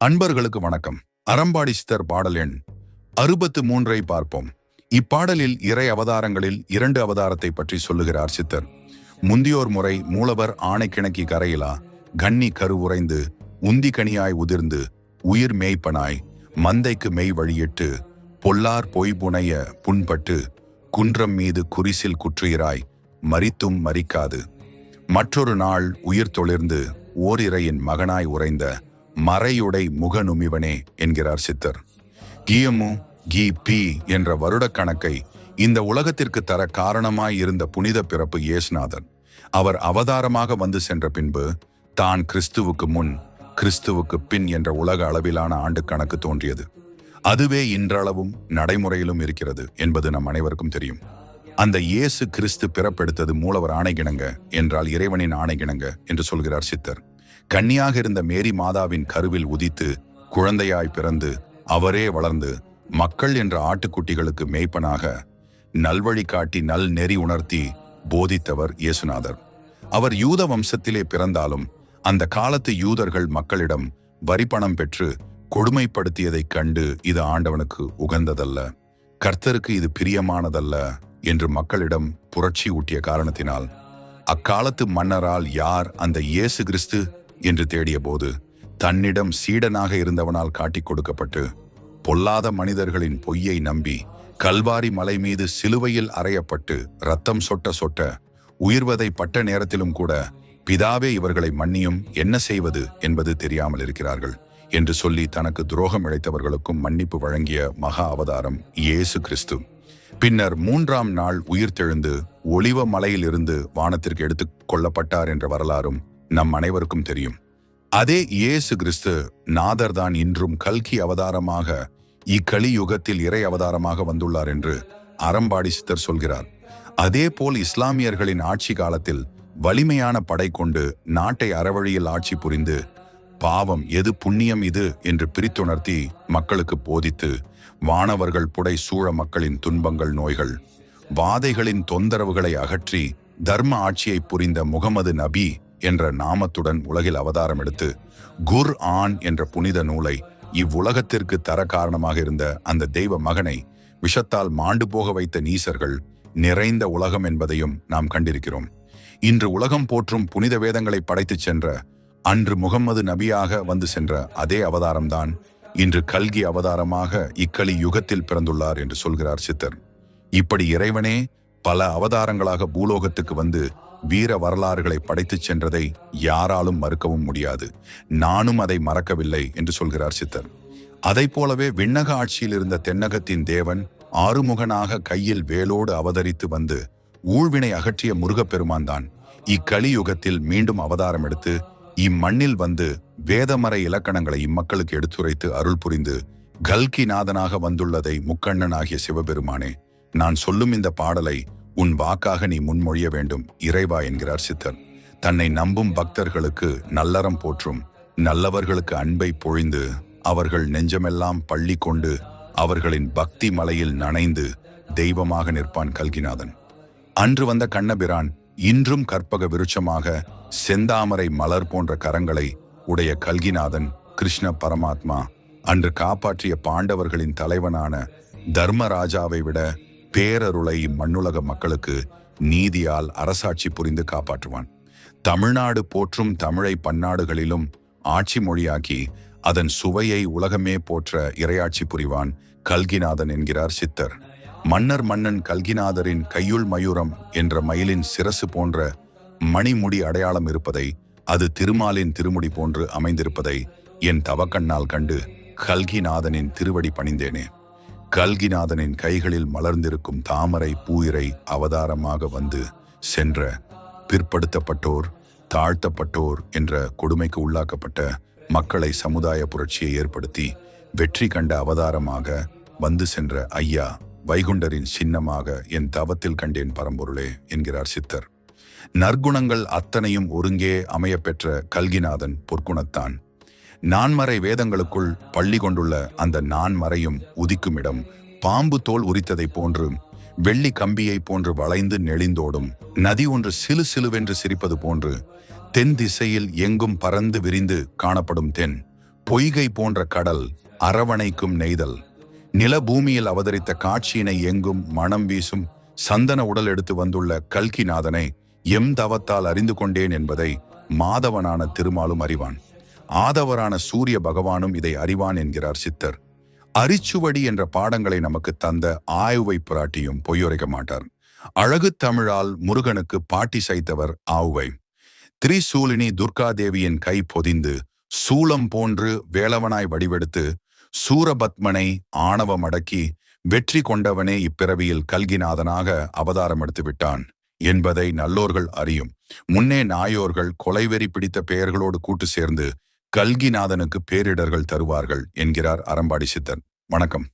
அன்பர்களுக்கு வணக்கம். அறம்பாடி சித்தர் பாடல் எண் அறுபத்து மூன்றை பார்ப்போம். இப்பாடலில் இறை அவதாரங்களில் இரண்டு அவதாரத்தை பற்றி சொல்லுகிறார் சித்தர். முந்தியோர் முறை மூலவர் ஆணைக்கிணக்கி கரையிலா கன்னி கரு உறைந்து உந்தி கனியாய் உதிர்ந்து உயிர் மேய்ப்பனாய் மந்தைக்கு மெய் வழியிட்டு பொல்லார் பொய் புனைய புண்பட்டு குன்றம் மீது குரிசில் குற்றுயிராய் மரித்தும் மரிக்காது. மற்றொரு நாள் உயிர் தொழிர்ந்து ஓரிரையின் மகனாய் உறைந்த மறையுடை முகநுமிவனே என்கிறார் சித்தர். கியமு கி பி என்ற வருடக் கணக்கை இந்த உலகத்திற்கு தர காரணமாய் இருந்த புனித பிறப்பு இயேசுநாதன் அவர் அவதாரமாக வந்து சென்ற பின்பு தான் கிறிஸ்துவுக்கு முன் கிறிஸ்துவுக்கு பின் என்ற உலக அளவிலான ஆண்டு கணக்கு தோன்றியது. அதுவே இன்றளவும் நடைமுறையிலும் இருக்கிறது என்பது நம் அனைவருக்கும் தெரியும். அந்த இயேசு கிறிஸ்து பிறப்பெடுத்தது மூலவர் ஆணைகிணங்க என்றால் இறைவனின் ஆணைகிணங்க என்று சொல்கிறார் சித்தர். கன்னியாக இருந்த மேரி மாதாவின் கருவில் உதித்து குழந்தையாய் பிறந்து அவரே வளர்ந்து மக்கள் என்ற ஆட்டுக்குட்டிகளுக்கு மேய்ப்பனாக நல்வழி காட்டி நல் நெறி உணர்த்தி போதித்தவர் இயேசுநாதர். அவர் யூத வம்சத்திலே பிறந்தாலும் அந்த காலத்து யூதர்கள் மக்களிடம் வரிப்பணம் பெற்று கொடுமைப்படுத்தியதைக் கண்டு இது ஆண்டவனுக்கு உகந்ததல்ல. கர்த்தருக்கு இது பிரியமானதல்ல என்று மக்களிடம் புரட்சி ஊட்டிய காரணத்தினால் அக்காலத்து மன்னரால் யார் அந்த இயேசு கிறிஸ்து என்று தேடியபோது தன்னிடம் சீடனாக இருந்தவனால் காட்டிக் கொடுக்கப்பட்டு பொல்லாத மனிதர்களின் பொய்யை நம்பி கல்வாரி மலை மீது சிலுவையில் அறையப்பட்டு ரத்தம் சொட்ட சொட்ட உயிர்வதை பட்ட நேரத்திலும் கூட பிதாவே இவர்களை மன்னியும் என்ன செய்வது என்பது தெரியாமல் இருக்கிறார்கள் என்று சொல்லி தனக்கு துரோகம் இழைத்தவர்களுக்கும் மன்னிப்பு வழங்கிய மகா அவதாரம் இயேசு கிறிஸ்து. பின்னர் மூன்றாம் நாள் உயிர்த்தெழுந்து ஒளிவ மலையிலிருந்து வானத்திற்கு எடுத்துக் கொள்ளப்பட்டார் என்ற வரலாறும் நம் அனைவருக்கும் தெரியும். அதே இயேசு கிறிஸ்து நாதர்தான் இன்றும் கல்கி அவதாரமாக இக்கலி யுகத்தில் இறை அவதாரமாக வந்துள்ளார் என்று அறம்பாடி சித்தர் சொல்கிறார். அதே போல் இஸ்லாமியர்களின் ஆட்சி காலத்தில் வலிமையான படை கொண்டு நாட்டை அறவழியில் ஆட்சி புரிந்து பாவம் எது புண்ணியம் இது என்று பிரித்துணர்த்தி மக்களுக்கு போதித்து வானவர்கள் புடை சூழ மக்களின் துன்பங்கள் நோய்கள் வாதைகளின் தொந்தரவுகளை அகற்றி தர்ம ஆட்சியை புரிந்த முகமது நபி என்ற நாமத்துடன் உலகில் அவதாரம் எடுத்து குர் ஆன் என்ற புனித நூலை இவ்வுலகத்திற்கு தர காரணமாக இருந்த அந்த தெய்வ மகனை விஷத்தால் மாண்டு போக வைத்த நீசர்கள் நிறைந்த உலகம் என்பதையும் நாம் கண்டிருக்கிறோம். இன்று உலகம் போற்றும் புனித வேதங்களை படைத்துச் சென்ற அன்று முகம்மது நபியாக வந்து சென்ற அதே அவதாரம்தான் இன்று கல்கி அவதாரமாக இக்களி யுகத்தில் பிறந்துள்ளார் என்று சொல்கிறார் சித்தர். இப்படி இறைவனே பல அவதாரங்களாக பூலோகத்துக்கு வந்து வீர வரலாறுகளை படைத்துச் சென்றதை யாராலும் மறுக்கவும் முடியாது. நானும் அதை மறக்கவில்லை என்று சொல்கிறார் சித்தர். அதை போலவே விண்ணக ஆட்சியில் இருந்த தென்னகத்தின் தேவன் ஆறுமுகனாக கையில் வேலோடு அவதரித்து வந்து ஊழ்வினை அகற்றிய முருகப்பெருமான் தான். இக்கலியுகத்தில் மீண்டும் அவதாரம் எடுத்து இம்மண்ணில் வந்து வேதமறை இலக்கணங்களை இம்மக்களுக்கு எடுத்துரைத்து அருள் புரிந்து கல்கி நாதனாக வந்துள்ளதை முக்கண்ணன் ஆகிய சிவபெருமானே நான் சொல்லும் இந்த பாடலை உன் வாக்காக நீ முன்மொழிய வேண்டும் இறைவா என்கிறார் சித்தர். தன்னை நம்பும் பக்தர்களுக்கு நல்லறம் போற்றும் நல்லவர்களுக்கு அன்பை பொழிந்து அவர்கள் நெஞ்சமெல்லாம் பள்ளி கொண்டு அவர்களின் பக்தி மலையில் நனைந்து தெய்வமாக நிற்பான் கல்கிநாதன். அன்று வந்த கண்ணபிரான் இன்றும் கற்பக விருட்சமாக செந்தாமரை மலர் போன்ற கரங்களை உடைய கல்கிநாதன் கிருஷ்ண பரமாத்மா அன்று காப்பாற்றிய பாண்டவர்களின் தலைவனான தர்மராஜாவை விட பேரருளை மண்ணுலக மக்களுக்கு நீதியால் அரசாட்சி புரிந்து காப்பாற்றுவான். தமிழ்நாடு போற்றும் தமிழை பன்னாடுகளிலும் ஆட்சி மொழியாக்கி அதன் சுவையை உலகமே போற்ற இரையாட்சி புரிவான் கல்கிநாதன் என்கிறார் சித்தர். மன்னர் மன்னன் கல்கிநாதரின் கையுள் மயூரம் என்ற மயிலின் சிரசு போன்ற மணிமுடி அடையாளம் இருப்பதை அது திருமாலின் திருமுடி போன்று அமைந்திருப்பதை என் தவக்கண்ணால் கண்டு கல்கிநாதனின் திருவடி பணிந்தேனே. கல்கிநாதனின் கைகளில் மலர்ந்திருக்கும் தாமரை பூயிரை அவதாரமாக வந்து சென்ற பிற்படுத்தப்பட்டோர் தாழ்த்தப்பட்டோர் என்ற கொடுமைக்கு உள்ளாக்கப்பட்ட மக்களை சமுதாய புரட்சியை ஏற்படுத்தி வெற்றி கண்ட அவதாரமாக வந்து சென்ற ஐயா வைகுண்டரின் சின்னமாக என் தவத்தில் கண்டேன் பரம்பொருளே என்கிறார் சித்தர். நற்குணங்கள் அத்தனையும் ஒருங்கே அமையப்பெற்ற கல்கிநாதன் பொற்குணத்தான். நான்மறை வேதங்களுக்குள் பள்ளி கொண்டுள்ள அந்த நான்மறையும் உதிக்குமிடம் பாம்பு தோல் உரித்ததைப் போன்று வெள்ளி கம்பியைப் போன்று வளைந்து நெளிந்தோடும் நதி ஒன்று சிலு சிலுவென்று சிரிப்பது போன்று தென் திசையில் எங்கும் பறந்து விரிந்து காணப்படும் தென் பொய்கை போன்ற கடல் அரவணைக்கும் நெய்தல் நிலபூமியில் அவதரித்த காட்சியினை எங்கும் மனம் வீசும் சந்தன உடல் எடுத்து வந்துள்ள கல்கிநாதனை எம் தவத்தால் அறிந்து கொண்டேன் என்பதை மாதவனான திருமாலும் அறிவான். ஆதவரான சூரிய பகவானும் இதை அறிவான் என்கிறார் சித்தர். அரிச்சுவடி என்ற பாடங்களை நமக்கு தந்த ஆயுவை புராட்டியும் பொய்யுரைக்க மாட்டார். அழகு தமிழால் முருகனுக்கு பாட்டி சைத்தவர் ஆவுவை. திரிசூலினி துர்காதேவியின் கை பொதிந்து சூலம் போன்று வேலவனாய் வடிவெடுத்து சூரபத்மனை ஆணவம் அடக்கி வெற்றி கொண்டவனே இப்பிறவியில் கல்கிநாதனாக அவதாரம் எடுத்து விட்டான் என்பதை நல்லோர்கள் அறியும். முன்னே நாயோர்கள் கொலைவெறி பிடித்த பெயர்களோடு கூட்டு சேர்ந்து கல்கிநாதனுக்கு பேரிடர்கள் தருவார்கள் என்கிறார் அறம்பாடி சித்தன் வணக்கம்.